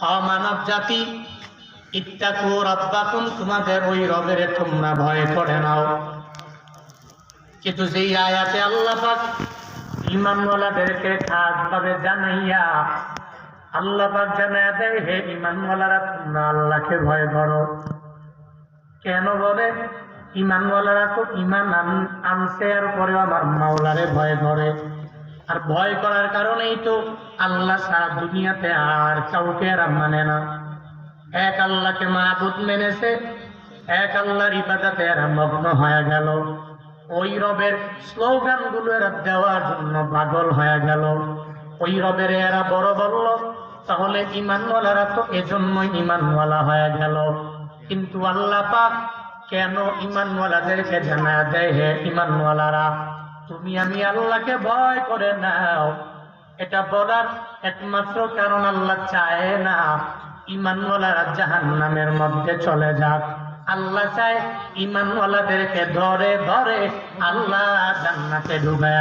অমানব জাতি, ইত্তাকু রাব্বাকুম, তোমাদের ওই রবের তোমরা ভয় করে নাও। কিন্তু যেই আয়াতে আল্লাহ পাক ইমানওয়ালাদেরকে খাস ভাবে জানাইয়া আল্লাহ জানাইয়া দেয়, হে ইমানওয়ালারা তোমরা আল্লাহকে ভয় করো। কেন বলে? ইমানওয়ালারা তো ইমান আন- আনছে আর পরেও আমার মাওলারে ভয় করে। আর ভয় করার কারণেই তো আল্লাহ সারা দুনিয়াতে আর কাউকে আর মানে না। এক আল্লাহকে মাহবুদ মেনেছে, এক আল্লাহর ইবাদাতে এরা মগ্ন হয়ে গেল। ওই রবের স্লোগানগুলো এরা দেওয়ার জন্য পাগল হয়ে গেল। ওই রবের এরা বড় বলল, তাহলে ইমানওয়ালারা তো এজন্যই ইমানওয়ালা হয়ে গেল। কিন্তু আল্লাহ পাক কেন ইমানওয়ালাদেরকে জানা দেয় হে ইমানওয়ালারা? তুমি আমি আল্লাহকে ভয় করে নাও। এটা বলার একমাত্র কারণ আল্লাহ চায় না। ইমানওয়ালারা জাহান নামের মধ্যে চলে যাক। আল্লাহ চায় ইমানওয়ালাদেরকে ধরে ধরে আল্লাহ জান্নাতে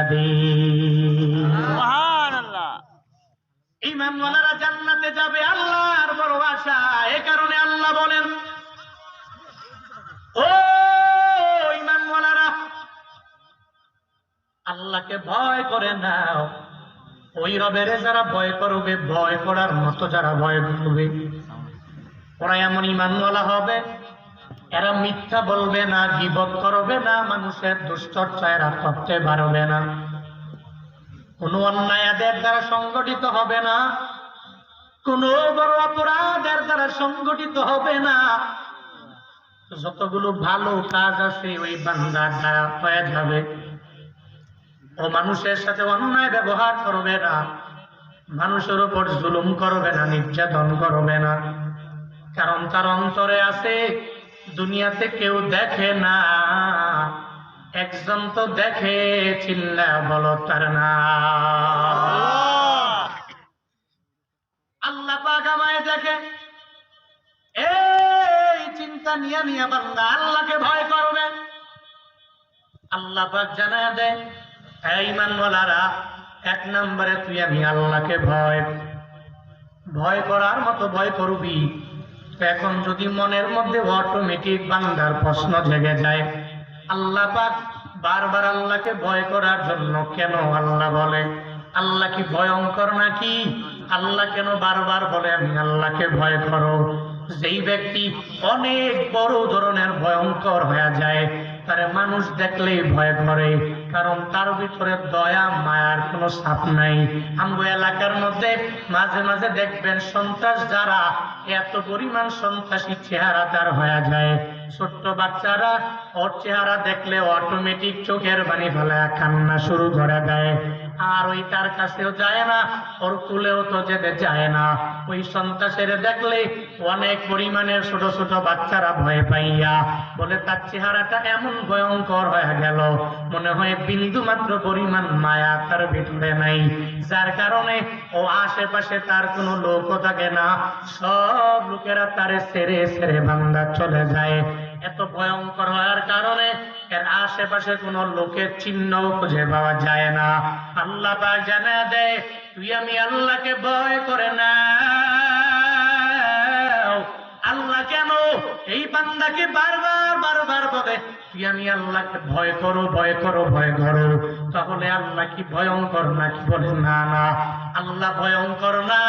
দিই সুবহানাল্লাহ। ইমানওয়ালারা জান্নাতে যাবে আল্লাহর বড় আশা এ কারণে আল্লাহ বলেন ও আল্লাহকে ভয় করে নাও। ওই রবেরে যারা ভয় করবে, ভয় করার মতো যারা ভয় করবে, ওরা এমন ইমানওয়ালা হবে। এরা মিথ্যা বলবে না, গিবত করবে না, মানুষের দুশ্চর্চা এরা করতে পারবে না। কোন অন্যায়াদের দ্বারা সংগঠিত হবে না। কোন বড় অপরাধের দ্বারা সংগঠিত হবে না। যতগুলো ভালো কাজ আছে, ওই বান্দার দ্বারা হয়ে যাবে। ও মানুষের সাথে অন্যায় ব্যবহার করবে না। মানুষের উপর জুলুম করবে না, নির্যাতন করবে না। কারণ তার অন্তরে আছে, দুনিয়াতে কেউ দেখে না। একজন তো দেখে, চিল্লা বলো তার না। আল্লাহ পাক আমায় দেখে। এই চিন্তা নিয়ে নিয়ে বান্দা আল্লাহকে ভয় করবে। আল্লাহ পাক জানায় দেয় ইমানওয়ালারা, এক নম্বরে তুই আমি আল্লাহকে ভয়। ভয় করার মতো ভয় করবি। এখন যদি মনের মধ্যে অটোমেটিক বান্দার প্রশ্ন জেগে যায়, আল্লাহ পাক বারবার আল্লাহকে ভয় করার জন্য কেন আল্লাহ বলে? আল্লাহ কি ভয়ঙ্কর নাকি? আল্লাহ কেন বারবার বলে, আমি আল্লাহকে ভয় করো? যেই ব্যক্তি অনেক বড় ধরনের ভয়ঙ্কর হয়ে যায়, তারে মানুষ দেখলেই ভয় করে। কারণ তার ভিতরে দয়া, মায়ার কোনো ছাপ নাই। আমগো এলাকার মধ্যে মাঝে মাঝে দেখবেন সন্ত্রাস যারা, এত পরিমাণ সন্ত্রাসী চেহারা তার হয়ে যায়। ছোট্ট বাচ্চারা ওর চেহারা দেখলে অটোমেটিক চোখের বাণী ফেলা কান্না শুরু করে দেয়। আর ওই তার কাছেও যায় না, ওর কুলেও তো যেতে যায় না। ওই সন্ত্রাসের দেখলে অনেক পরিমাণের ছোট ছোট বাচ্চারা ভয় পাইয়া বলে, তার চেহারাটা এমন ভয়ঙ্কর হয়ে গেল। মনে হয় বিন্দু মাত্র পরিমাণ মায়া তার ভিতরে নাই। যার কারণে ও আশেপাশে তার কোনো লোকও থাকে না। সব লোকেরা তারে ছেড়ে ছেড়ে বান্দা চলে যায়। এত ভয়ঙ্কর হওয়ার কারণে এর আশেপাশে কোনো লোকের চিহ্ন খুঁজে পাওয়া যায় না। আল্লাহ জানা দেয় তুই আমি আল্লাহকে ভয় করে না। আল্লাহ কেন? এই বান্দাকে বারবার বারবার বলে, তুই আমি আল্লাহকে ভয় করো ভয় করো ভয় করো। তাহলে আল্লাহ কি ভয়ঙ্কর নাকি বলে, না না, আল্লাহ ভয়ঙ্কর না,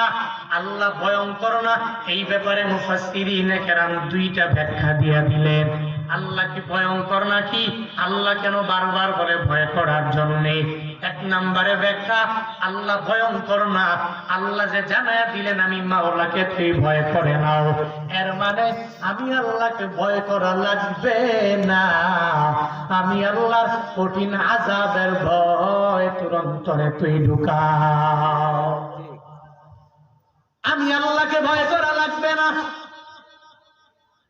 আল্লাহ ভয়ঙ্কর না। এই ব্যাপারে মুফাসসিরিনে কেরাম দুইটা ব্যাখ্যা দিয়া দিলেন। আল্লাহ কি ভয়ঙ্কর নাকি? আল্লাহ কেন বারবার বলে ভয় করার জন্যে? এক নম্বরে ব্যাখ্যা, আল্লাহ ভয়ঙ্কর না। আল্লাহ যে জানায় দিলেন, আমি মাওলাকে তুই ভয় করে নাও। এর মানে আমি আল্লাহকে ভয় করা লাগবে না। আমি আল্লাহর কঠিন আজাবের ভয় তোর অন্তরে তুই ঢুকাও। আমি আল্লাহকে ভয় করা লাগবে না।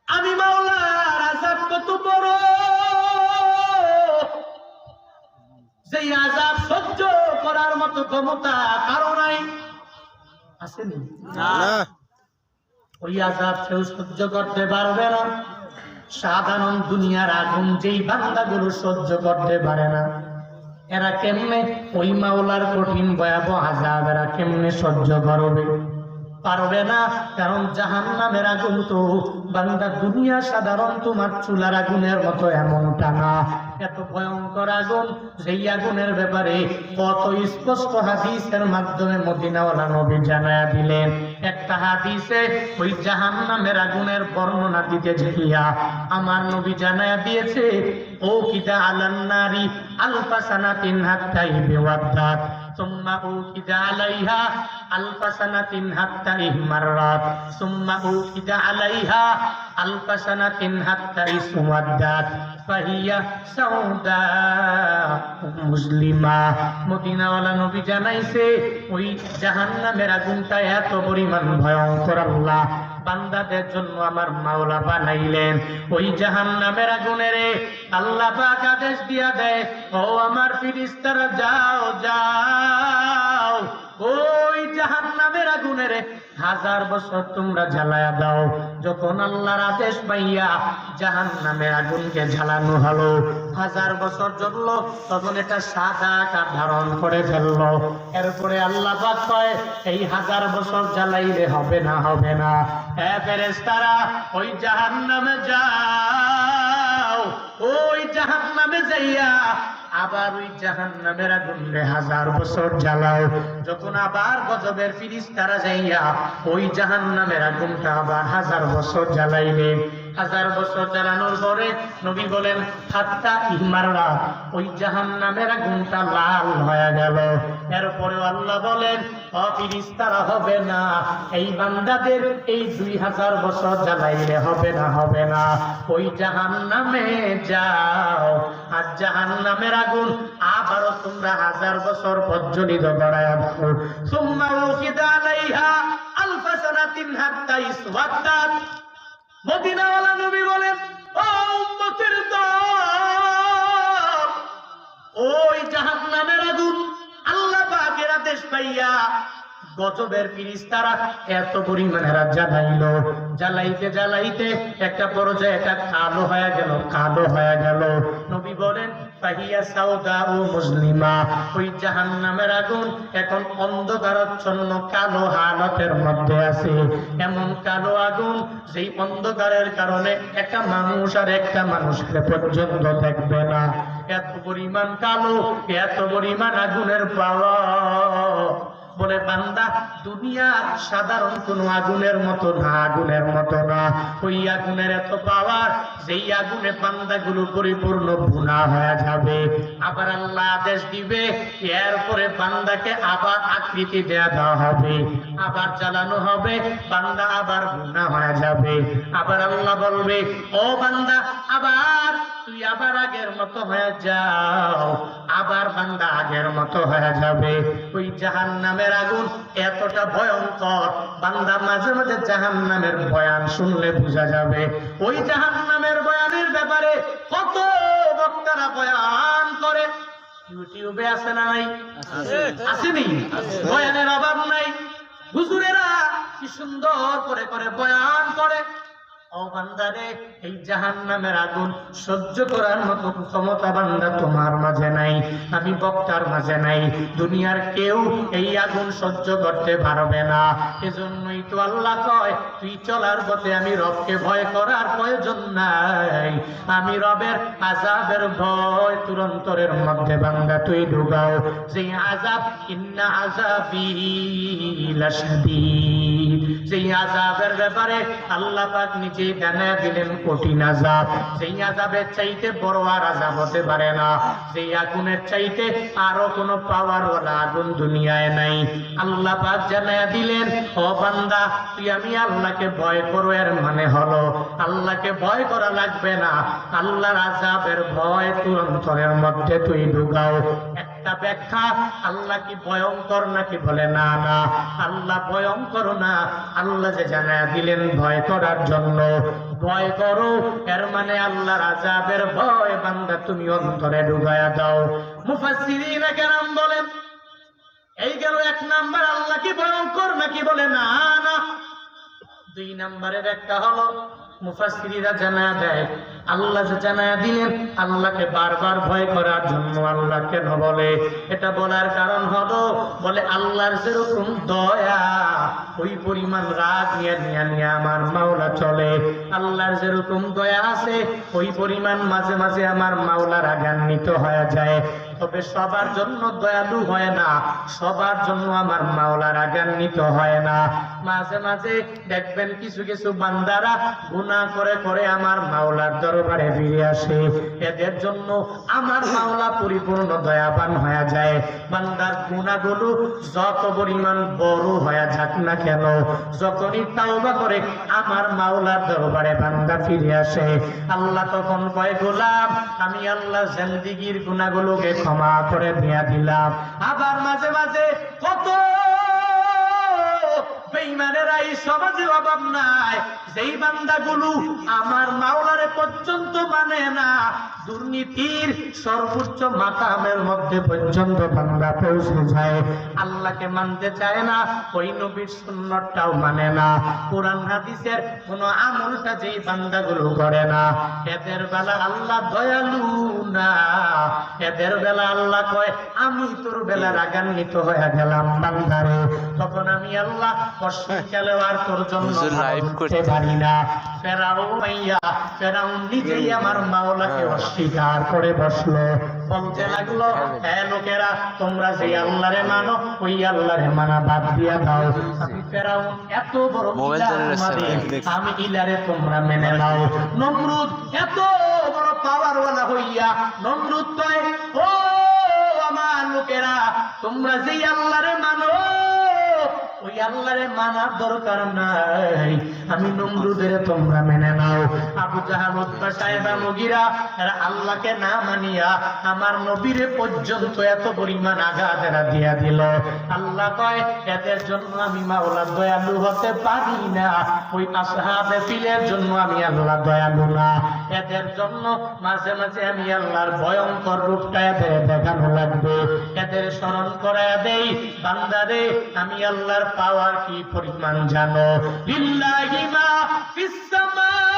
আমি মাওলার আজাব কত বড় সেই আজাব সহ্য করার মতো ক্ষমতা কারও নাই। আসেনি? ওই আজাব কেউ সহ্য করতে পারবে না। সাধারণ দুনিয়ার আগুন যেই বান্দাগুলো সহ্য করতে পারে না। এরা কেমনে ওই মাওলার কঠিন ভয়াবহ আজাব এরা কেমনে সহ্য করবে? পারবে না, কারণ জাহান নামের আগুন তো বান্দা দুনিয়া সাধারণ তোমার চুলার আগুনের মতো এমনটা না। এত ভয়ঙ্কর আগুন সেই আগুনের ব্যাপারে কত স্পষ্ট হাদিসের মাধ্যমে মদিনাওয়ালা নবী জানায়া দিলেন। একটা হাদিসে ওই জাহান নামের আগুনের বর্ণনা দিতে গিয়া আমার নবী জানায়া দিয়েছে, ও কিদা আলান্নারি আলফা সানাতিন হাত্তাই বেওয়াদ্দাত। ثم أوكد عليها ألف سنة حتى اهمرت ثم أوكد عليها ألف سنة حتى اسودت فهي سوداء মুসলিমা মদিনাওয়ালা নবী জানাইছে ওই জাহান্নামের আগুনটা এত পরিমাণ ভয়ঙ্কর আল্লাহ বান্দাদের জন্য আমার মাওলা বানাইলেন। ওই জাহান নামের আগুনের আল্লাহ পাক আদেশ দিয়া দেয়, ও আমার ফিরিস্তারা, যাও যাও। ওই জাহান নামের আগুনের হাজার বছর তোমরা জ্বালায়া দাও। যখন আল্লাহর আদেশ পাইয়া জাহান্নামের আগুনকে জ্বালানো হলো, হাজার বছর জ্বলল, তখন এটা সাদা আকার ধারণ করে ফেলল। এরপরে আল্লাহ কয়, এই হাজার বছর জ্বালাইলে হবে না হবে না। এ ফেরেশতারা, ওই জাহান্নামে যাও, ওই জাহান্নামে যাইয়া আবার ওই জাহান নামের আগুনে হাজার বছর জ্বালাও। যখন আবার গজবের ফিরিস তারা যাইয়া ওই জাহান নামের আগুনটা আবার হাজার বছর জ্বালাইবে। হাজার বছর জ্বালানোর পরে নবী বলেন, হাত্তা ইমাররা ওই জাহান নামের আগুনটা লাল হয়ে গেল। এরপরে আল্লাহ বলেন অফিরিস্তারা হবে না। এই বান্দাদের এই দুই হাজার বছর জ্বালাইলে হবে না হবে না। ওই জাহান নামে যাও। আর জাহান নামের আগুন আবারও তোমরা হাজার বছর প্রজ্বলিত করায় দাও সুম্মা উকিদা আলাইহা আলফা সানাতিন হাত্তা ইসওয়াদ্দাত। মদিনাওয়ালা নবী বলেন, ও উম্মতের দল আদেশ পাইয়া গজবের ফিরিস্তারা এত পরিমাণে জ্বালাইলো। জ্বালাইতে জ্বালাইতে একটা পর্যায়ে এটা কালো হয়ে গেল, কালো হয়ে গেল। নবী বলেন, ফাহিয়া সাউদা ও মুসলিমা, ওই জাহান্নামের আগুন এখন অন্ধকারাচ্ছন্ন কালো হালতের মধ্যে আছে। এমন কালো আগুন সেই অন্ধকারের কারণে একটা মানুষ আর একটা মানুষের পর্যন্ত দেখবে না। এত পরিমাণ কালো, এত পরিমাণ আগুনের পাওয়া। বলে, বান্দা, দুনিয়া সাধারণ কোন আগুনের মতো না, আগুনের মতো না। ওই আগুনের এত পাওয়ার, যেই আগুনে বান্দাগুলো পরিপূর্ণ ভুনা হয়ে যাবে। আবার আল্লাহ আদেশ দিবে, এরপরে বান্দাকে আবার আকৃতি দেয়া দেওয়া হবে। আবার চালানো হবে, বান্দা আবার ভুনা হয়ে যাবে। আবার আল্লাহ বলবে, ও বান্দা, আবার তুই আবার আগের মতো হয়ে যাও আবার বান্দা আগের মতো হয়ে যাবে। ওই জাহান নামের আগুন এতটা ভয়ঙ্কর বান্দা মাঝে মাঝে জাহান নামের বয়ান শুনলে বোঝা যাবে। ওই জাহান নামের বয়ানের ব্যাপারে কত বক্তারা বয়ান করে। ইউটিউবে আছে না নাই? আসেনি? বয়ানের অভাব নাই। হুজুরেরা কি সুন্দর করে করে বয়ান করে। নামের আগুন সহ্য মতো ক্ষমতা নাই, আমি নাই, দুনিয়ার কেউ এই আগুন সহ্য করতে পারবে না। এজন্যই তো আল্লাহ কয়, তুই চলার পথে আমি রবকে ভয় করার প্রয়োজন নাই। আমি রবের আজাবের ভয় তুরন্তরের মধ্যে বান্দা তুই ঢুকাও যে আজাব ইন্না আজাবি সেই আজাবের ব্যাপারে আল্লাহ পাক নিজে জানায় দিলেন কঠিন আজাব সেই আজাবের চাইতে বড় আর আজাব হতে পারে না। সেই আগুনের চাইতে আরও কোনো পাওয়ার ওলা আগুন দুনিয়ায় নাই। আল্লাহ পাক জানায় দিলেন, ও বান্দা, তুই আমি আল্লাহকে ভয় করো, এর মানে হলো আল্লাহকে ভয় করা লাগবে না। আল্লাহর আজাবের ভয় তুই অন্তরের মধ্যে তুই ঢুকাও। একটা ব্যাখ্যা, আল্লাহ কি ভয়ঙ্কর নাকি বলে, না না। আল্লাহ ভয়ঙ্কর না। আল্লাহ যে জানায় দিলেন ভয় করার জন্য। ভয় করো, এর মানে আল্লাহর আজাবের ভয়, বান্দা, তুমি অন্তরে ঢুকায়া দাও। মুফাসসিরিনা কেরাম বলেন, এই গেল এক নাম্বার, আল্লাহ কি ভয়ঙ্কর নাকি বলে, না না। দুই নম্বরের একটা হলো, মুফাসসিরিরা জানা দেয় আল্লাহ যে জানায় দিলেন, আল্লাহকে বারবার ভয় করার জন্য আল্লাহ কেন বলে? এটা বলার কারণ হলো, বলে আল্লাহর যেরকম দয়া, ওই পরিমাণ রাগ নিয়ে নিয়ে নিয়ে আমার মাওলা চলে। আল্লাহর যেরকম দয়া আছে, ওই পরিমাণ মাঝে মাঝে আমার মাওলা রাগান্বিত হয়ে যায়। তবে সবার জন্য দয়ালু হয় না, সবার জন্য আমার মাওলা রাগান্বিত হয় না। মাঝে মাঝে দেখবেন কিছু কিছু বান্দারা গুনাহ করে করে আমার মাওলার দরবারে ফিরে আসে। এদের জন্য আমার মাওলা পরিপূর্ণ দয়াবান হয়ে যায়। বান্দার গুণাগুলো যত পরিমাণ বড় হয়ে যাক না কেন, যখনই তাওবা করে আমার মাওলার দরবারে বান্দা ফিরে আসে। আল্লাহ তখন কয়, গোলাম, আমি আল্লাহ জিন্দিগির গুণাগুলোকে ক্ষমা করে দিয়ে দিলাম। আবার মাঝে মাঝে কত বেঈমানেরা এই সমাজে অভাব নাই। যেই বান্দাগুলো আমার মাওলারে পর্যন্ত মানে না, দুর্নীতির সর্বোচ্চ মাকামের মধ্যে পর্যন্ত বান্দা পৌঁছে যায়। আল্লাহকে মানতে চায় না, ওই নবীর সুন্নতটাও মানে না। কোরআন, হাদিসের কোনো আমলটা যেই বান্দাগুলো করে না। এদের বেলা আল্লাহ দয়ালু না। এদের বেলা আল্লাহ কয়, আমি তোর বেলা রাগান্বিত হয়ে গেলাম বান্দারে। তখন আমি আল্লাহ আর তোর জন্য। করতে পারি না। ফেরাও মাইয়া ফেরাও নিজেই আমার মাওলাকে অস্বীকার করে বসল। বলতে লাগল হ্যাঁ লোকেরা তোমরা আল্লাহরে মানো ওই আল্লাহরে মানা বাদ দিয়া দাও। আমি ফেরাও এত বড়। আমি ইলারে তোমরা মেনে নাও। নমরুদ এত বড় পাওয়ারওয়ালা হইয়া নমরুদ কয় ও আমার লোকেরা তোমরা যেই আল্লাহরে মানো ওই আল্লাহরে মানার দরকার নাই। আমি নমরুদের তোমরা মেনে নাও। আবু জাহাল সাহেবা, মগিরা, এরা আল্লাহকে না মানিয়া আমার নবীরে পর্যন্ত এত পরিমাণ আঘাত এরা দিয়া দিল। আল্লাহ কয়, এদের জন্য আমি মাওলা দয়ালু হতে পারি না। ওই আসহাবে ফিলের জন্য আমি আল্লাহ দয়ালু না। এদের জন্য মাঝে মাঝে আমি আল্লাহর ভয়ঙ্কর রূপটা এদের দেখানো লাগবে। এদের স্মরণ করে দেই বান্দারে আমি আল্লাহর পাওয়ার কি পরিমাণ জানো? লিল্লাহি ফিস সামা